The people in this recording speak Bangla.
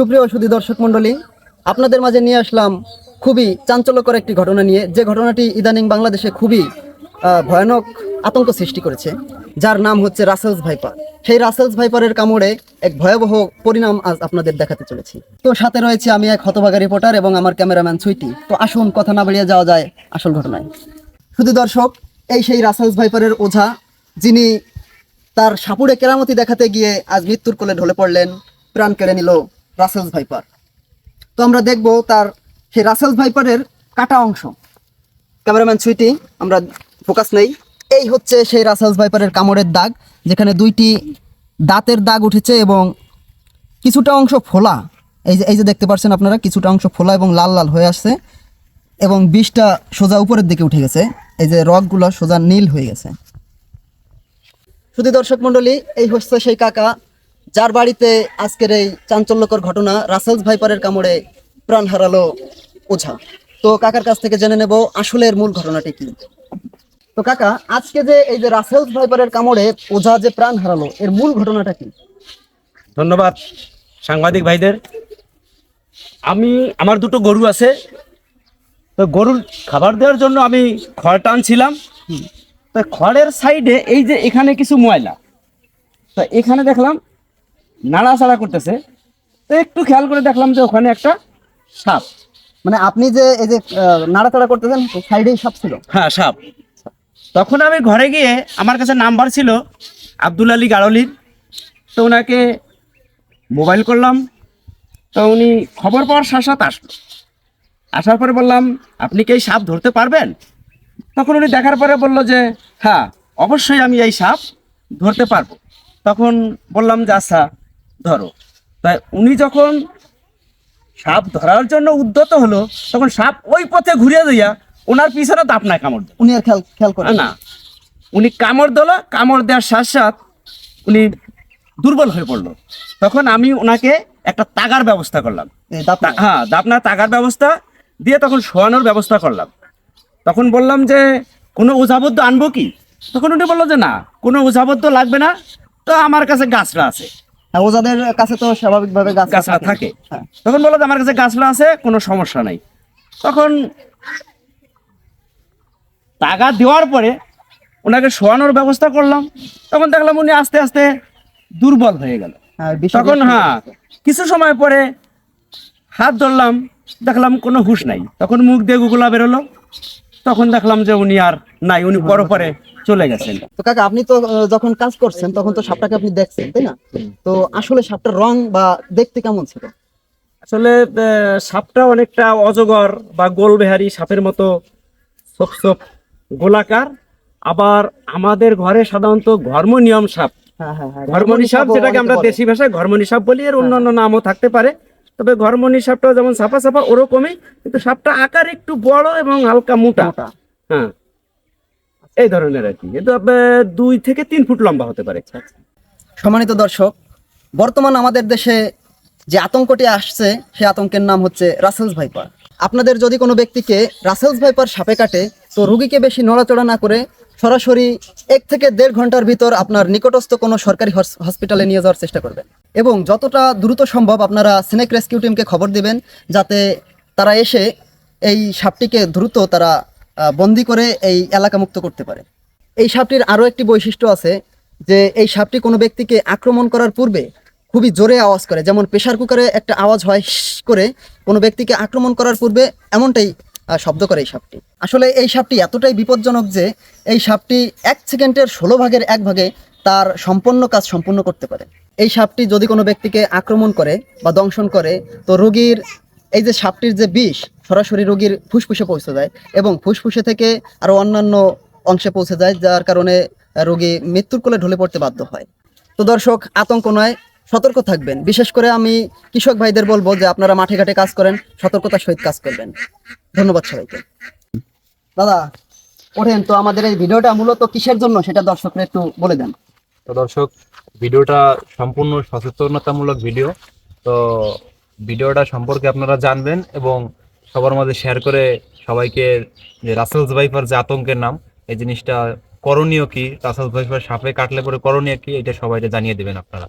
সুপ্রিয় সুধী দর্শক মণ্ডলী, আপনাদের মাঝে নিয়ে আসলাম খুবই চাঞ্চল্যকর একটি ঘটনা নিয়ে। যে ঘটনাটি ইদানিং বাংলাদেশে খুবই ভয়ানক আতঙ্ক সৃষ্টি করেছে, যার নাম হচ্ছে রাসেলস ভাইপার। সেই রাসেলস ভাইপারের কামড়ে এক ভয়াবহ পরিণাম আজ আপনাদের দেখাতে চলেছি। তো সাথে রয়েছে আমি এক হতভাগা রিপোর্টার এবং আমার ক্যামেরাম্যান সুইটি। তো আসুন, কথা না বেরিয়ে যাওয়া যায় আসল ঘটনায়। শুধু দর্শক, এই সেই রাসেলস ভাইপারের ওঝা, যিনি তার সাপুড়ে কেরামতি দেখাতে গিয়ে আজ মৃত্যুর কোলে ঢলে পড়লেন, প্রাণ কেড়ে নিল রাসেলস ভাইপার তো আমরা দেখব তার সেই রাসেলস ভাইপারের কাটা অংশ। ক্যামেরাম্যান সুইটি আমরা ফোকাস নেই। এই হচ্ছে সেই রাসেলস ভাইপারের কামড়ের দাগ, যেখানে দুইটি দাঁতের দাগ উঠেছে এবং কিছুটা অংশ ফোলা। এই যে এই যে দেখতে পাচ্ছেন আপনারা, কিছুটা অংশ ফোলা এবং লাল লাল হয়ে আসছে এবং বিষটা সোজা উপরের দিকে উঠে গেছে। এই যে রগগুলো সোজা নীল হয়ে গেছে। শুধু দর্শক মণ্ডলী, এই হচ্ছে সেই কাকা। যার বাড়িতে আজকের এই চাঞ্চল্যকর ঘটনা রাসেলস ভাইপারের কামড়ে প্রাণ হারালো ওঝা। তো কাকার কাছ থেকে জেনে নেব আসলে এর মূল ঘটনাটি কি। তো কাকা আজকে যে এই যে রাসেলস ভাইপারের কামড়ে ওঝা যে প্রাণ হারালো এর মূল ঘটনাটা কি? ধন্যবাদ সাংবাদিক ভাইদের। আমি আমার দুটো গরু আছে। তো গরুর খাবার দেওয়ার জন্য আমি খড় টানছিলাম। তো খড়ের সাইডে এই যে এখানে কিছু ময়লা। তো এখানে দেখলাম নাড়াচাড়া করতেছে। তো একটু খেয়াল করে দেখলাম যে ওখানে একটা সাপ। মানে আপনি যে এই যে নাড়াচাড়া করতেছেন সাইডেই সাপ ছিল? হ্যাঁ সাপ। তখন আমি ঘরে গিয়ে আমার কাছে নাম্বার ছিল আব্দুল আলী গাড়লির তো ওনাকে মোবাইল করলাম। তো উনি খবর পাওয়ার সাথে সাথে আসলো। আসার পরে বললাম আপনি কি এই সাপ ধরতে পারবেন? তখন উনি দেখার পরে বলল যে হ্যাঁ অবশ্যই আমি এই সাপ ধরতে পারব। তখন বললাম যে আচ্ছা ধরো। তাই উনি যখন সাপ ধরার জন্য উদ্যত হলো তখন সাপ ওই পথে ঘুরে দিয়া ওনার পিছনে দাপনায় কামড় দিল। উনি আর খেয়াল খেয়াল করেন না উনি কামড় দিল কামড় দেওয়ার সাথ সাথ উনি দুর্বল হয়ে পড়ল। তখন আমি ওনাকে একটা তাগার ব্যবস্থা করলাম। হ্যাঁ দাপনার তাগার ব্যবস্থা দিয়ে তখন শোয়ানোর ব্যবস্থা করলাম। তখন বললাম যে কোনো ওঝাবদ্ধ আনব কি? তখন উনি বলল যে না কোনো ওঝাবদ্ধ লাগবে না। তো আমার কাছে গাছরা আছে। ওজাদের কাছে তো স্বাভাবিকভাবে গাছ থাকে। হ্যাঁ। তখন বলল যে আমার কাছে গাছলা আছে কোনো সমস্যা নাই। তখন টাকা দেওয়ার পরে ওনাকে শোয়ানোর ব্যবস্থা করলাম। তখন দেখলাম উনি আস্তে আস্তে দুর্বল হয়ে গেল। হ্যাঁ, তখন হ্যাঁ কিছু সময় পরে হাত ধরলাম দেখলাম কোনো হুঁশ নাই। তখন মুখ দিয়ে গুগলা বেরোলো। তখন দেখলাম যে উনি আর নাই উনি পরে পরে চলে গেছেন। তো কাকা আপনি তো যখন কাজ করছেন তখন তো সাপটাকে আপনি দেখছেন তাই না? তো আসলে সাপটার রং বা দেখতে কেমন ছিল? আসলে সাপটা অনেকটা অজগর বা গোল গোলবেহারি সাপের মতো ছোপ ছোপ গোলাকার। আবার আমাদের ঘরে সাধারণত ঘর্মনিয়ম সাপ। হ্যাঁ হ্যাঁ হ্যাঁ। ঘর্মনি সাপ যেটাকে আমরা দেশি ভাষায় ঘর্মনি সাপ বলি এর অন্যান্য নামও থাকতে পারে। তবে ঘর্মনি সাপটা যেমন সাপা সাপা ওরকমই কিন্তু সাপটা আকার একটু বড় এবং হালকা মোটা। হ্যাঁ। এই ধরনের আর কি। কিন্তু দুই থেকে তিন ফুট লম্বা হতে পারে। সম্মানিত দর্শক বর্তমান আমাদের দেশে যে আতঙ্কটি আসছে সেই আতঙ্কের নাম হচ্ছে রাসেলস ভাইপার। আপনাদের যদি কোনো ব্যক্তিকে রাসেলস ভাইপার সাপে কাটে তো রুগীকে বেশি নড়াচড়া না করে সরাসরি এক থেকে দেড় ঘণ্টার ভিতর আপনার নিকটস্থ কোনো সরকারি হসপিটালে নিয়ে যাওয়ার চেষ্টা করবেন। এবং যতটা দ্রুত সম্ভব আপনারা স্নেক রেস্কিউ টিমকে খবর দিবেন যাতে তারা এসে এই সাপটিকে দ্রুত তারা বন্দি করে এই এলাকা মুক্ত করতে পারে। এই সাপটির আরও একটি বৈশিষ্ট্য আছে যে এই সাপটি কোনো ব্যক্তিকে আক্রমণ করার পূর্বে খুবই জোরে আওয়াজ করে। যেমন প্রেশার কুকারে একটা আওয়াজ হয় করে, কোনো ব্যক্তিকে আক্রমণ করার পূর্বে এমনটাই শব্দ করে এই সাপটি। আসলে এই সাপটি এতটাই বিপজ্জনক যে এই সাপটি এক সেকেন্ডের ষোলো ভাগের এক ভাগে তার সম্পন্ন কাজ সম্পূর্ণ করতে পারে। এই সাপটি যদি কোনো ব্যক্তিকে আক্রমণ করে বা দংশন করে, তো রোগীর এই যে সাপটির যে বিষ, সরাসরি রোগীর ফুসফুসে পৌঁছে যায় এবং ফুসফুসে থেকে আরও অন্যান্য অংশে পৌঁছে যায়, যার কারণে রোগী মৃত্যুর কোলে ঢলে পড়তে বাধ্য হয়। তো দর্শক, আতঙ্ক নয়, সতর্ক থাকবেন। বিশেষ করে আমি কৃষক ভাইদের বলব যে আপনারা মাঠে ঘাটে কাজ করেন, সতর্কতার সহিত কাজ করবেন। ধন্যবাদ সবাইকে। দাদা, ওঠেন, তো আমাদের এই ভিডিওটা মূলত কিসের জন্য, সেটা দর্শকরা একটু বলে দেন। তো দর্শক, ভিডিওটা সম্পূর্ণ সচেতনতামূলক ভিডিও। তো ভিডিওটা সম্পর্কে আপনারা জানবেন এবং সবার মাঝে শেয়ার করে সবাইকে যে রাসেলস ভাইফার যে আতঙ্কের নাম, এই জিনিসটা করণীয় কি? রাসেলস ভাইফার সাপে কাটলে পরে করণীয় কি? এটা সবাইকে জানিয়ে দেবেন আপনারা।